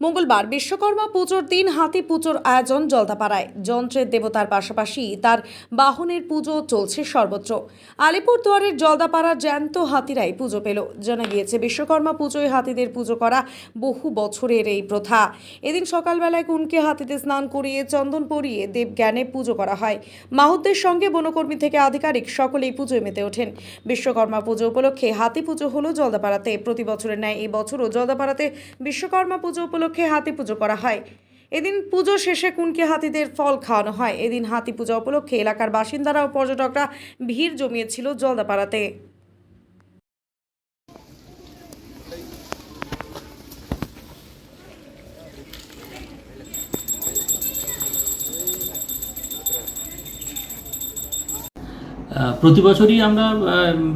মঙ্গলবার বিশ্বকর্মা পুজোর দিন হাতি পুজোর আয়োজন জলদাপাড়ায়। যন্ত্রের দেবতার পাশাপাশি তার বাহনের পুজো চলছে সর্বত্র। আলিপুরদুয়ারের জলদাপাড়া জ্যান্ত হাতিরাই পুজো পেল। জানা গিয়েছে, বিশ্বকর্মা পুজোয় হাতিদের পুজো করা বহু বছরের এই প্রথা। এদিন সকালবেলায় কুনকে হাতিতে স্নান করিয়ে চন্দন পরিয়ে দেবজ্ঞানে পুজো করা হয়। মাহুতদের সঙ্গে বনকর্মী থেকে আধিকারিক সকলেই পুজোয় মেতে ওঠেন। বিশ্বকর্মা পুজো উপলক্ষে হাতি পুজো হলো জলদাপাড়াতে। প্রতি বছরের ন্যায় এই বছরও জলদাপাড়াতে বিশ্বকর্মা পুজো উপলক্ষে হাতি পুজো করা হয়। এদিন পুজো শেষে কুনকে হাতিদের ফল খাওয়ানো হয়। এদিন হাতি পূজা উপলক্ষে এলাকার বাসিন্দারা ও পর্যটকরা ভিড় জমিয়েছিল জলদাপাড়াতে। প্রতি বছরই আমরা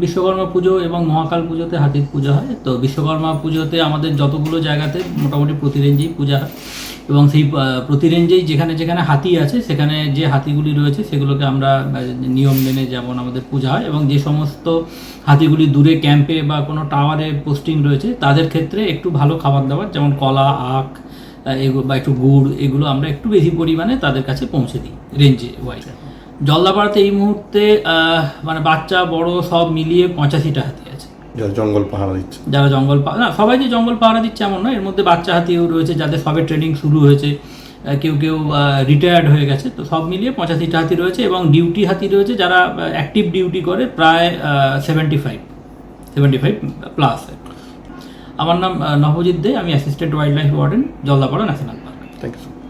বিশ্বকর্মা পুজো এবং মহাকাল পুজোতে হাতির পূজা হয়। তো বিশ্বকর্মা পুজোতে আমাদের যতগুলো জায়গাতে মোটামুটি প্রতি রেঞ্জেই পূজা এবং সেই প্রতি রেঞ্জেই যেখানে যেখানে হাতি আছে, সেখানে যে হাতিগুলি রয়েছে, সেগুলোকে আমরা নিয়ম মেনে যেমন আমাদের পূজা হয় এবং যে সমস্ত হাতিগুলি দূরে ক্যাম্পে বা কোনো টাওয়ারে পোস্টিং রয়েছে, তাদের ক্ষেত্রে একটু ভালো খাবার দাবার যেমন কলা, আখ এগুলো বা একটু গুড়, এগুলো আমরা একটু বেশি পরিমাণে তাদের কাছে পৌঁছে দিই রেঞ্জে ওয়াইজ জলদাপাড়াতে এই মুহূর্তে মানে বাচ্চা বড় সব মিলিয়ে পঁচাশিটা হাতি আছে। যারা জঙ্গল পাহারা দিচ্ছে। যারা জঙ্গল না সবাই যে জঙ্গল পাহারা দিচ্ছে এমন নয় এর মধ্যে বাচ্চা হাতিও রয়েছে যাদের সবে ট্রেনিং শুরু হয়েছে কেউ কেউ রিটায়ার্ড হয়ে গেছে তো সব মিলিয়ে পঁচাশিটা হাতি রয়েছে এবং ডিউটি হাতি রয়েছে যারা অ্যাক্টিভ ডিউটি করে প্রায় seventy five seventy five plus আমার নাম নবজিৎ দে আমি assistant wildlife warden Jaldapara national park thank you